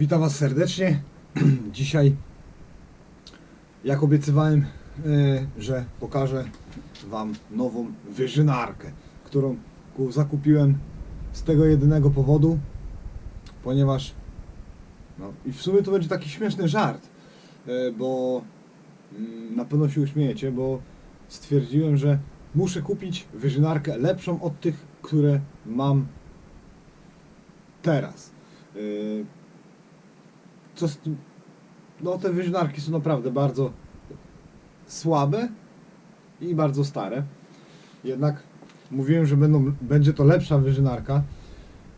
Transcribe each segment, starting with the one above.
Witam Was serdecznie. Dzisiaj, jak obiecywałem, e, że pokażę Wam nową wyżynarkę, którą ku- zakupiłem z tego jedynego powodu, ponieważ no i w sumie to będzie taki śmieszny żart, e, bo mm, na pewno się uśmiejecie, bo stwierdziłem, że muszę kupić wyżynarkę lepszą od tych, które mam teraz. Co z tym? No te wyżynarki są naprawdę bardzo słabe i bardzo stare. Jednak mówiłem, że będą, będzie to lepsza wyżynarka.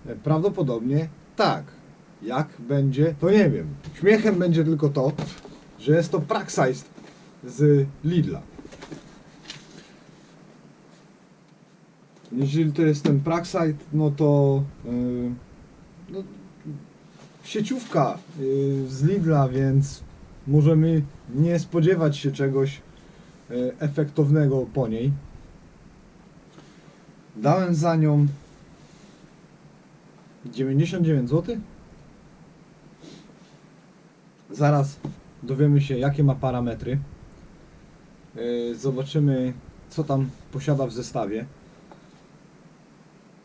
E, Prawdopodobnie tak. Jak będzie, to nie wiem. Śmiechem będzie tylko to, że jest to Praxis z Lidla. Jeżeli to jest ten Praxite, no to yy, no, sieciówka y, z Lidla, więc możemy nie spodziewać się czegoś y, efektownego po niej. Dałem za nią 99 zł. Zaraz dowiemy się, jakie ma parametry. Y, Zobaczymy, co tam posiada w zestawie.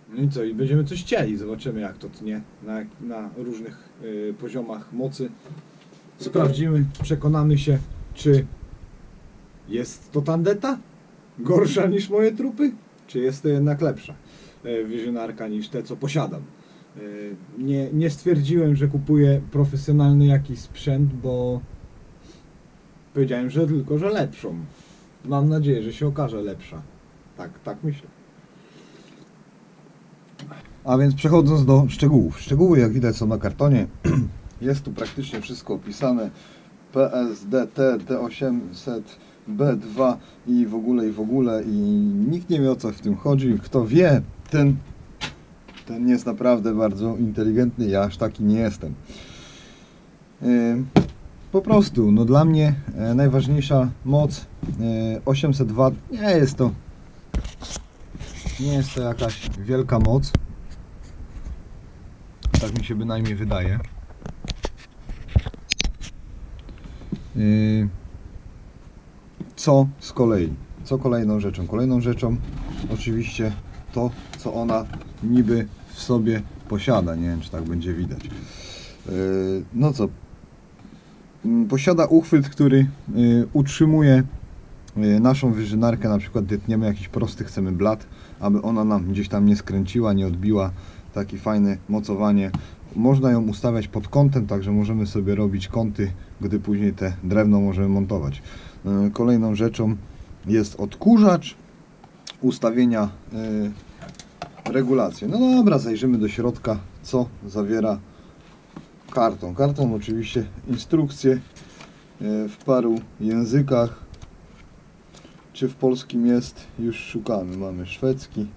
No i co, i będziemy coś chcieli, zobaczymy jak to tnie na, na różnych y, poziomach mocy. Sprawdzimy, przekonamy się, czy jest to tandeta gorsza niż moje trupy, czy jest to jednak lepsza y, wyżynarka niż te, co posiadam. Y, nie, nie stwierdziłem, że kupuję profesjonalny jakiś sprzęt, bo powiedziałem, że tylko, że lepszą. Mam nadzieję, że się okaże lepsza. Tak, tak myślę. A więc przechodząc do szczegółów. Szczegóły, jak widać, są na kartonie. Jest tu praktycznie wszystko opisane. PSDT, D800, B2 i w ogóle, i w ogóle. I nikt nie wie o co w tym chodzi. Kto wie, ten, ten jest naprawdę bardzo inteligentny. Ja aż taki nie jestem. Po prostu, no dla mnie e, najważniejsza moc e, 800 W. Nie jest to nie jest to jakaś wielka moc. Tak mi się bynajmniej wydaje. Yy, Co z kolei? Co kolejną rzeczą? Kolejną rzeczą oczywiście to, co ona niby w sobie posiada. Nie wiem, czy tak będzie widać. Yy, No co? Mm, Posiada uchwyt, który yy, utrzymuje yy, naszą wyżynarkę, na przykład gdy tniemy jakiś prosty, chcemy blat, aby ona nam gdzieś tam nie skręciła, nie odbiła. Taki fajne mocowanie. Można ją ustawiać pod kątem, także możemy sobie robić kąty, gdy później te drewno możemy montować. Yy, Kolejną rzeczą jest odkurzacz, ustawienia, yy, regulacje. No dobra, zajrzymy do środka, co zawiera karton. Karton oczywiście instrukcje w paru językach. Czy w polskim jest? Już szukamy. Mamy szwedzki,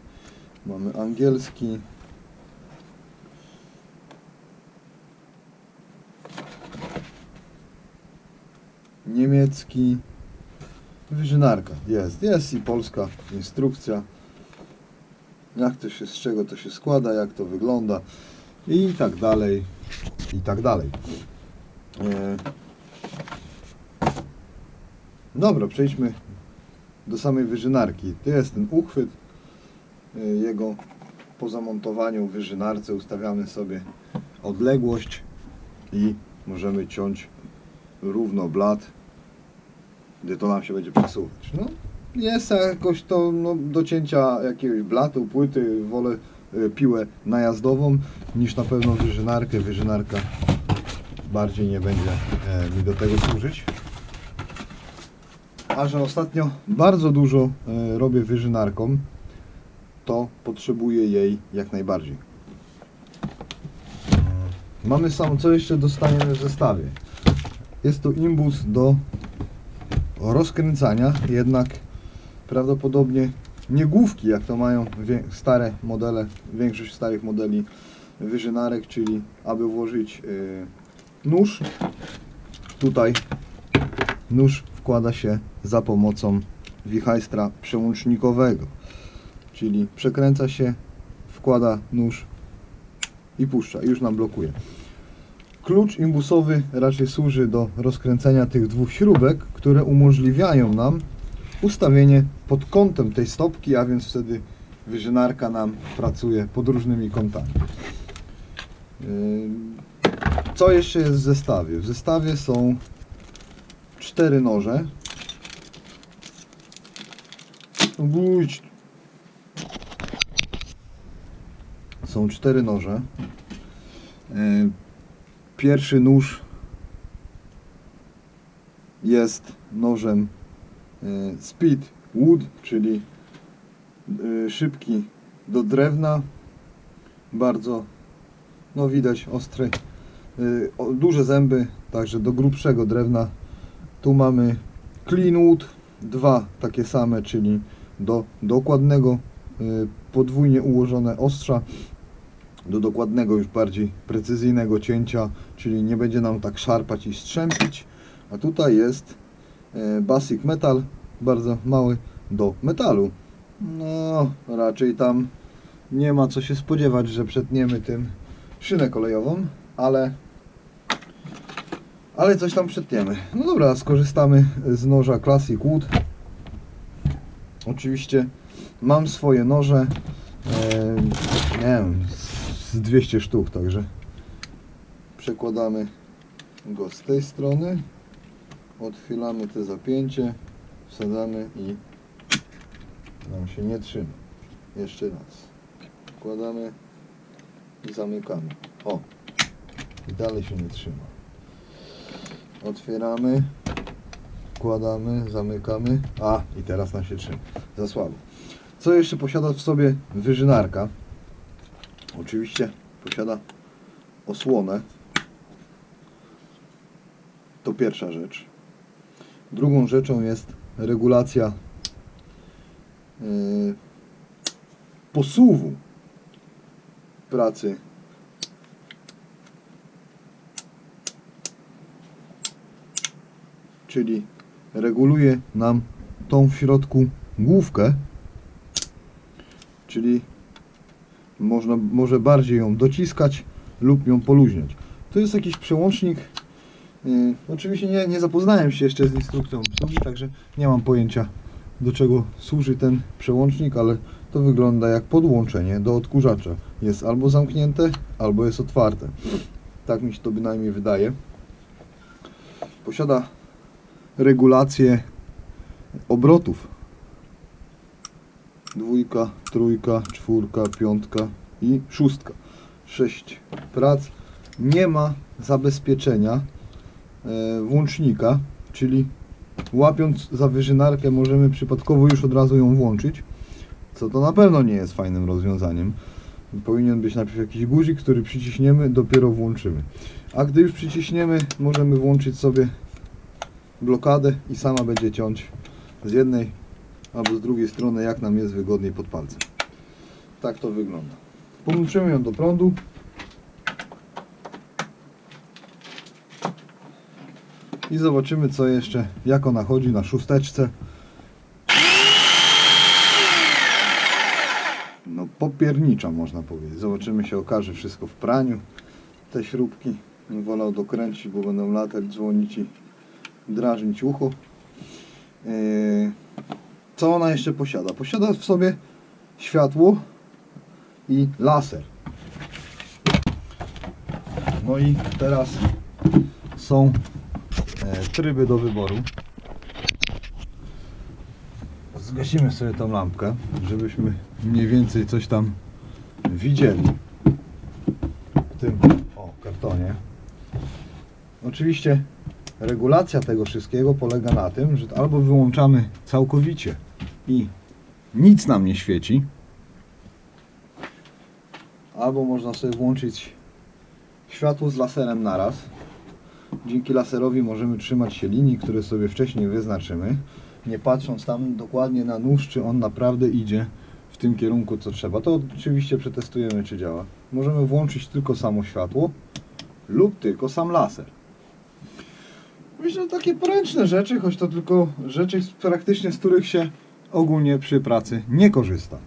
mamy angielski. Niemiecki. Wyżynarka. Jest, jest i polska instrukcja. Jak to się, z czego to się składa, jak to wygląda i tak dalej, i tak dalej. E... Dobra, przejdźmy do samej wyżynarki. To jest ten uchwyt. y, Jego po zamontowaniu w wyżynarce ustawiamy sobie odległość i możemy ciąć równo blat, gdy to nam się będzie przesuwać. No, jest jakoś to no, do cięcia jakiegoś blatu, płyty, wolę y, piłę najazdową niż na pewno wyżynarkę. Wyżynarka bardziej nie będzie e, mi do tego służyć a że ostatnio bardzo dużo e, robię wyżynarką, to potrzebuję jej jak najbardziej. Mamy sam, co jeszcze dostaniemy w zestawie? Jest to imbus do rozkręcania, jednak prawdopodobnie nie główki, jak to mają stare modele, większość starych modeli wyżynarek, czyli aby włożyć e, nóż, tutaj nóż wkłada się za pomocą wichajstra przełącznikowego. Czyli przekręca się, wkłada nóż i puszcza. Już nam blokuje. Klucz imbusowy raczej służy do rozkręcenia tych dwóch śrubek, które umożliwiają nam ustawienie pod kątem tej stopki, a więc wtedy wyżynarka nam pracuje pod różnymi kątami. Ym, Co jeszcze jest w zestawie? W zestawie są cztery noże. Bójść. Są cztery noże. Ym, Pierwszy nóż jest nożem e, speed wood, czyli e, szybki do drewna. Bardzo, no widać ostry, e, duże zęby, także do grubszego drewna. Tu mamy clean wood, dwa takie same, czyli do dokładnego, e, podwójnie ułożone ostrza do dokładnego, już bardziej precyzyjnego cięcia, czyli nie będzie nam tak szarpać i strzępić. A tutaj jest e, basic metal, bardzo mały do metalu. No, raczej tam nie ma co się spodziewać, że przetniemy tym szynę kolejową, ale ale coś tam przetniemy. No dobra, skorzystamy z noża Classic Wood. Oczywiście mam swoje noże, nie wiem, z 200 sztuk, także przekładamy go z tej strony, odchylamy te zapięcie, wsadzamy i nam się nie trzyma. Jeszcze raz. Wkładamy i zamykamy. O! I dalej się nie trzyma. Otwieramy, wkładamy, zamykamy. A, i teraz nam się trzyma. Za słabo. Co jeszcze posiada w sobie wyżynarka? Oczywiście posiada osłonę. To pierwsza rzecz. Drugą rzeczą jest regulacja yy, posuwu pracy czyli reguluje nam tą w środku główkę czyli można, może bardziej ją dociskać lub ją poluźniać. To jest jakiś przełącznik. Yy, oczywiście nie, nie zapoznałem się jeszcze z instrukcją obsługi, także nie mam pojęcia do czego służy ten przełącznik, ale to wygląda jak podłączenie do odkurzacza. Jest albo zamknięte, albo jest otwarte. Tak mi się to bynajmniej wydaje. Posiada regulację obrotów dwójka, trójka, czwórka, piątka i szóstka. Sześć prac. Nie ma zabezpieczenia e, włącznika, czyli łapiąc za wyżynarkę możemy przypadkowo już od razu ją włączyć, co to na pewno nie jest fajnym rozwiązaniem. Powinien być najpierw jakiś guzik, który przyciśniemy, dopiero włączymy. A gdy już przyciśniemy, możemy włączyć sobie blokadę i sama będzie ciąć z jednej albo z drugiej strony, jak nam jest wygodniej pod palcem. Tak to wygląda. Podłączymy ją do prądu. I zobaczymy co jeszcze, jak ona chodzi na szósteczce. No popiernicza można powiedzieć. Zobaczymy się okaże wszystko w praniu. Te śrubki bym wolał dokręcić, bo będą latać, dzwonić i drażnić ucho. Yy, co ona jeszcze posiada? Posiada w sobie światło i laser. No i teraz są e, tryby do wyboru. Zgasimy sobie tą lampkę, żebyśmy mniej więcej coś tam widzieli w tym o, kartonie. Oczywiście regulacja tego wszystkiego polega na tym, że albo wyłączamy całkowicie i nic nam nie świeci, albo można sobie włączyć światło z laserem naraz. Dzięki laserowi możemy trzymać się linii, które sobie wcześniej wyznaczymy, nie patrząc tam dokładnie na nóż, czy on naprawdę idzie w tym kierunku, co trzeba. To oczywiście przetestujemy, czy działa. Możemy włączyć tylko samo światło lub tylko sam laser. Myślę, że takie poręczne rzeczy, choć to tylko rzeczy praktycznie z których się ogólnie przy pracy nie korzysta.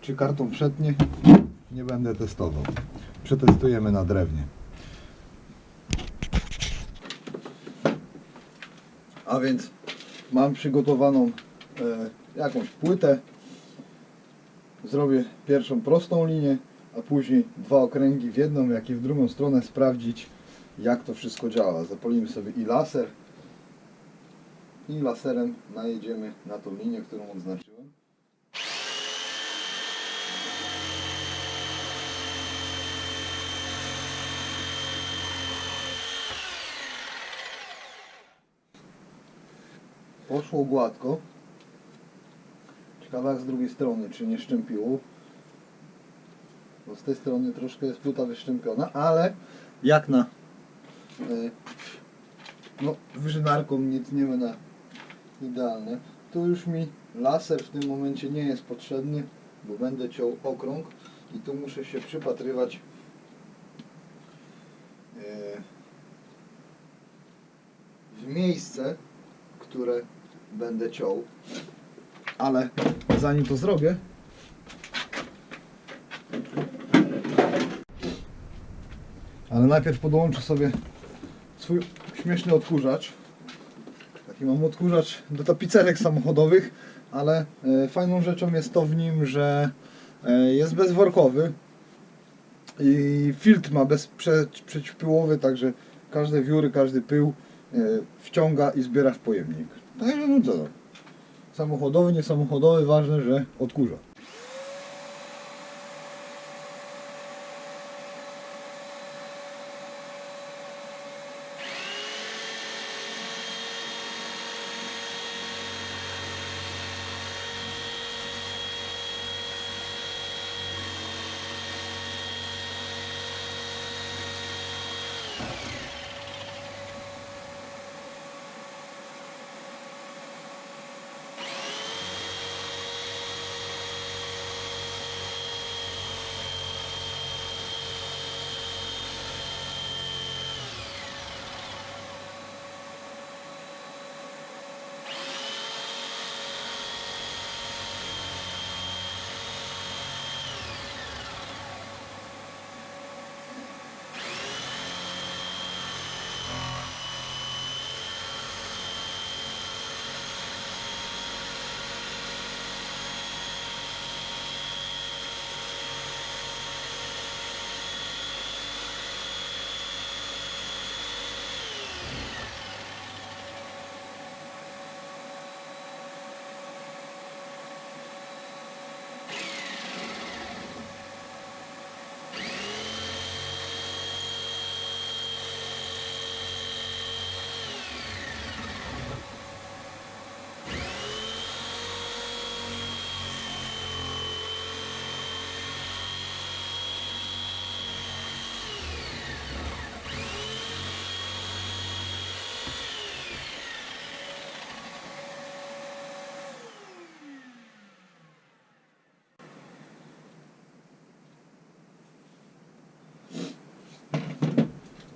Czy kartą przetnie? Nie będę testował. przetestujemy na drewnie. A więc mam przygotowaną e, jakąś płytę. Zrobię pierwszą prostą linię, a później dwa okręgi w jedną, jak i w drugą stronę sprawdzić jak to wszystko działa. Zapolimy sobie i laser i laserem najedziemy na tą linię, którą odznaczyłem. Poszło gładko. Ciekawe jak z drugiej strony, czy nie szczępiło. Bo z tej strony troszkę jest płyta wyszczępiona, ale jak na no, wyżynarką nie tniemy na idealne. Tu już mi laser w tym momencie nie jest potrzebny, bo będę ciął okrąg i tu muszę się przypatrywać e, w miejsce, które będę ciął. Ale zanim to zrobię, ale najpierw podłączę sobie swój śmieszny odkurzacz. Taki mam odkurzacz do tapicerek samochodowych, ale e, fajną rzeczą jest to w nim, że e, jest bezworkowy i filtr ma bez także każde wióry, każdy pył e, wciąga i zbiera w pojemnik. Także no co, samochodowy, niesamochodowy, ważne, że odkurza.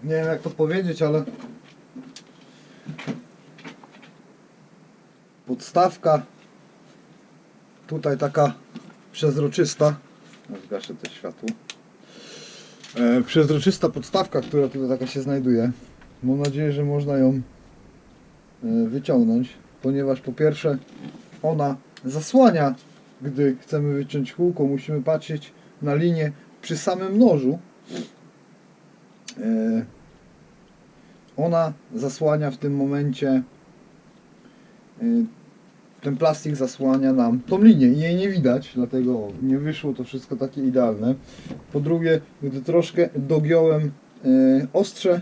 Nie wiem jak to powiedzieć, ale podstawka tutaj taka przezroczysta. Zgaszę to światło. E, przezroczysta podstawka, która tutaj taka się znajduje. Mam nadzieję, że można ją e, wyciągnąć ponieważ po pierwsze ona zasłania gdy chcemy wyciąć kółko musimy patrzeć na linię przy samym nożu. E, ona zasłania w tym momencie e, ten plastik zasłania nam tą linię i jej nie widać, dlatego nie wyszło to wszystko takie idealne. Po drugie, gdy troszkę dogiąłem e, ostrze,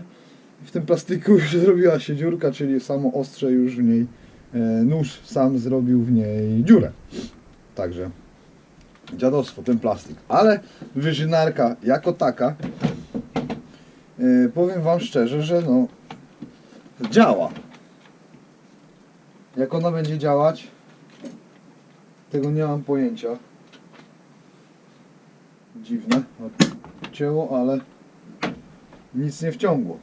w tym plastiku już zrobiła się dziurka, czyli samo ostrze już w niej, nóż sam zrobił w niej dziurę. Także dziadostwo, ten plastik. Ale wyżynarka jako taka powiem Wam szczerze, że no działa. Jak ona będzie działać, tego nie mam pojęcia. Dziwne. Cięło, ale nic nie wciągło.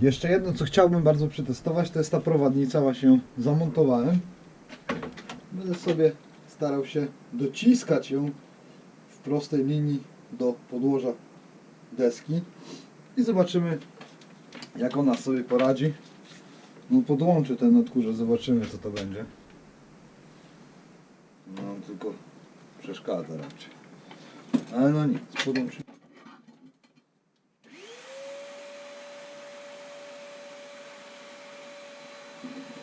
Jeszcze jedno, co chciałbym bardzo przetestować, to jest ta prowadnica. Właśnie ją zamontowałem. Będę sobie starał się dociskać ją w prostej linii do podłoża deski i zobaczymy jak ona sobie poradzi. No podłączę ten odkurzacz, zobaczymy co to będzie. No tylko przeszkadza raczej. Ale no nic, podłączymy. No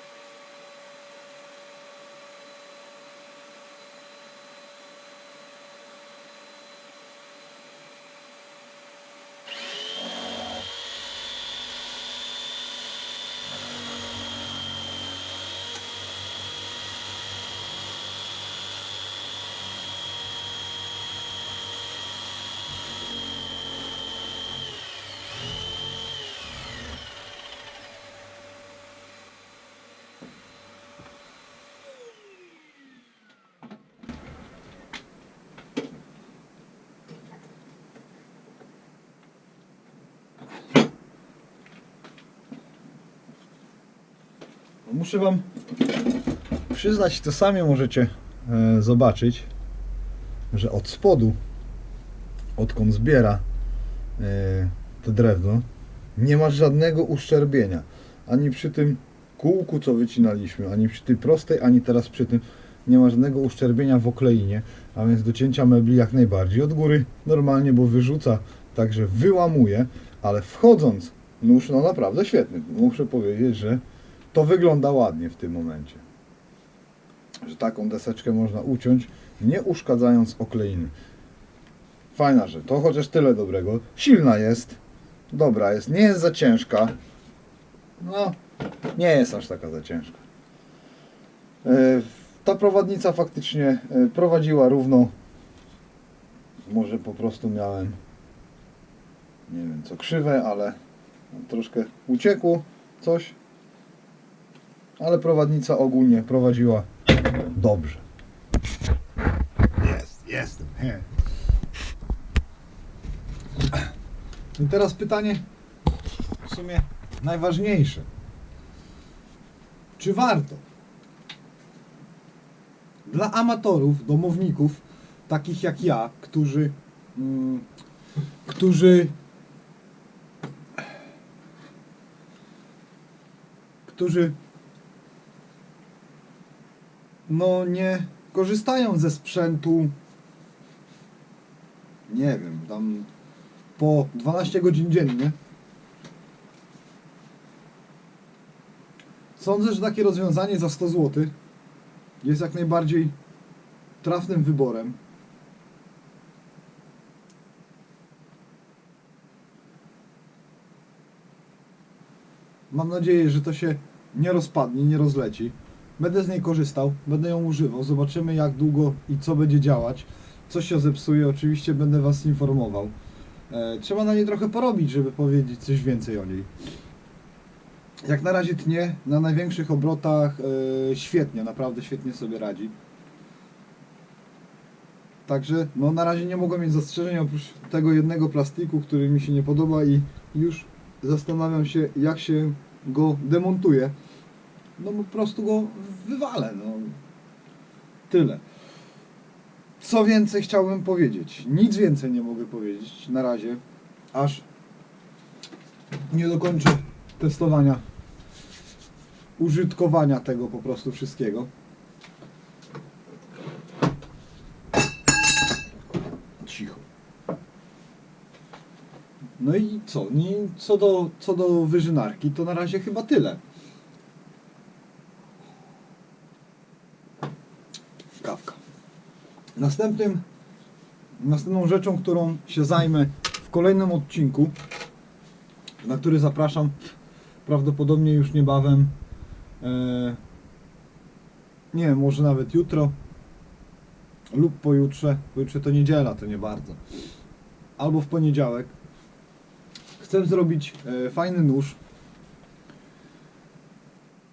Muszę Wam przyznać, to sami możecie e, zobaczyć, że od spodu, odkąd zbiera e, to drewno, nie ma żadnego uszczerbienia. Ani przy tym kółku, co wycinaliśmy, ani przy tej prostej, ani teraz przy tym nie ma żadnego uszczerbienia w okleinie, a więc do cięcia mebli jak najbardziej. Od góry normalnie, bo wyrzuca, także wyłamuje, ale wchodząc nóż, no naprawdę świetny. Muszę powiedzieć, że to wygląda ładnie w tym momencie. Że taką deseczkę można uciąć, nie uszkadzając okleiny. Fajna rzecz. To chociaż tyle dobrego. Silna jest. Dobra jest. Nie jest za ciężka. No, nie jest aż taka za ciężka. E, Ta prowadnica faktycznie e, prowadziła równo. Może po prostu miałem nie wiem co krzywe, ale troszkę uciekło coś ale prowadnica ogólnie prowadziła dobrze. Jest, jestem. he. I teraz pytanie w sumie najważniejsze. Czy warto dla amatorów, domowników, takich jak ja, którzy, mm, którzy którzy no nie korzystają ze sprzętu nie wiem, tam po 12 godzin dziennie. Sądzę, że takie rozwiązanie za 100 zł jest jak najbardziej trafnym wyborem. Mam nadzieję, że to się nie rozpadnie, nie rozleci. Będę z niej korzystał, będę ją używał. Zobaczymy jak długo i co będzie działać. Co się zepsuje, oczywiście będę Was informował. E, trzeba na niej trochę porobić, żeby powiedzieć coś więcej o niej. Jak na razie tnie, na największych obrotach e, świetnie, naprawdę świetnie sobie radzi. Także no na razie nie mogłem mieć zastrzeżeń oprócz tego jednego plastiku, który mi się nie podoba i już zastanawiam się jak się go demontuje. No po prostu go wywalę, no. Tyle. Co więcej chciałbym powiedzieć? Nic więcej nie mogę powiedzieć na razie, aż nie dokończę testowania, użytkowania tego po prostu wszystkiego. Cicho. No i co? Nie, co, do, co do wyżynarki, to na razie chyba tyle. Następnym, następną rzeczą, którą się zajmę w kolejnym odcinku, na który zapraszam prawdopodobnie już niebawem, e, nie wiem, może nawet jutro lub pojutrze, pojutrze to niedziela, to nie bardzo, albo w poniedziałek. Chcę zrobić e, fajny nóż.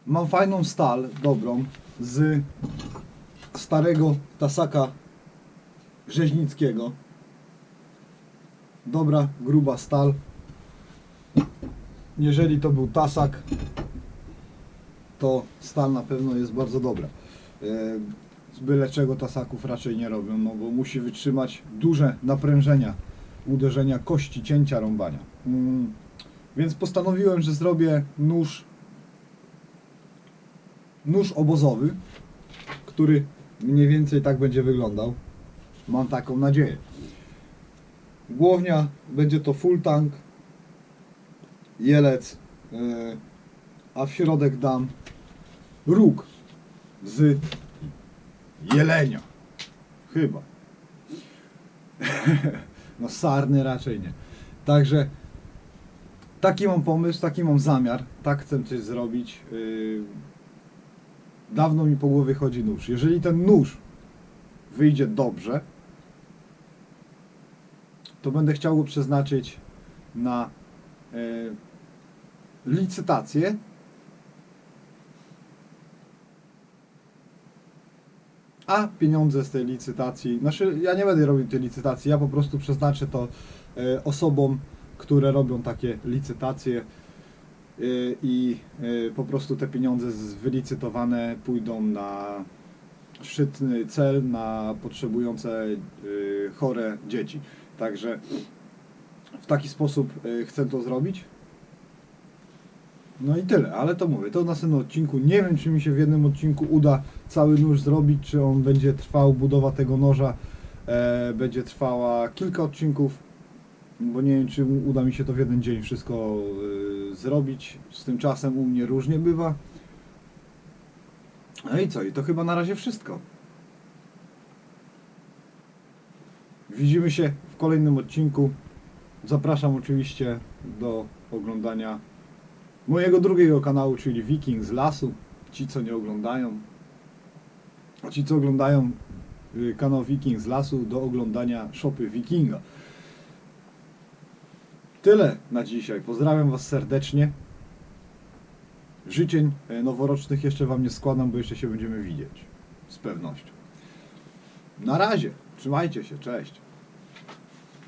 Mam fajną stal, dobrą, z starego tasaka rzeźnickiego. Dobra, gruba stal. Jeżeli to był tasak, to stal na pewno jest bardzo dobra. E, z byle czego tasaków raczej nie robią, no bo musi wytrzymać duże naprężenia, uderzenia kości, cięcia, rąbania. Mm, więc postanowiłem, że zrobię nóż nóż obozowy, który mniej więcej tak będzie wyglądał. Mam taką nadzieję. Głownia będzie to full tank, jelec, yy, a w środek dam róg z jelenia. Chyba. no sarny raczej nie. Także taki mam pomysł, taki mam zamiar, tak chcę coś zrobić. Yy, dawno mi po głowie chodzi nóż. Jeżeli ten nóż wyjdzie dobrze, to będę chciał go przeznaczyć na e, licytację. A pieniądze z tej licytacji, znaczy ja nie będę robił tej licytacji, ja po prostu przeznaczę to e, osobom, które robią takie licytacje y, i y, po prostu te pieniądze wylicytowane pójdą na szczytny cel na potrzebujące y, chore dzieci. Także w taki sposób y, chcę to zrobić. No i tyle, ale to mówię, to w następnym odcinku. Nie wiem, czy mi się w jednym odcinku uda cały nóż zrobić, czy on będzie trwał, budowa tego noża e, będzie trwała kilka odcinków, bo nie wiem, czy uda mi się to w jeden dzień wszystko y, zrobić. Z tym czasem u mnie różnie bywa. No i co? I to chyba na razie wszystko. Widzimy się w kolejnym odcinku. Zapraszam oczywiście do oglądania mojego drugiego kanału, czyli Wiking z lasu. Ci, co nie oglądają. A ci, co oglądają y, kanał Wiking z lasu, do oglądania shopy Wikinga. Tyle na dzisiaj. Pozdrawiam Was serdecznie. Życzeń e, noworocznych jeszcze Wam nie składam, bo jeszcze się będziemy widzieć. Z pewnością. Na razie. Trzymajcie się. Cześć.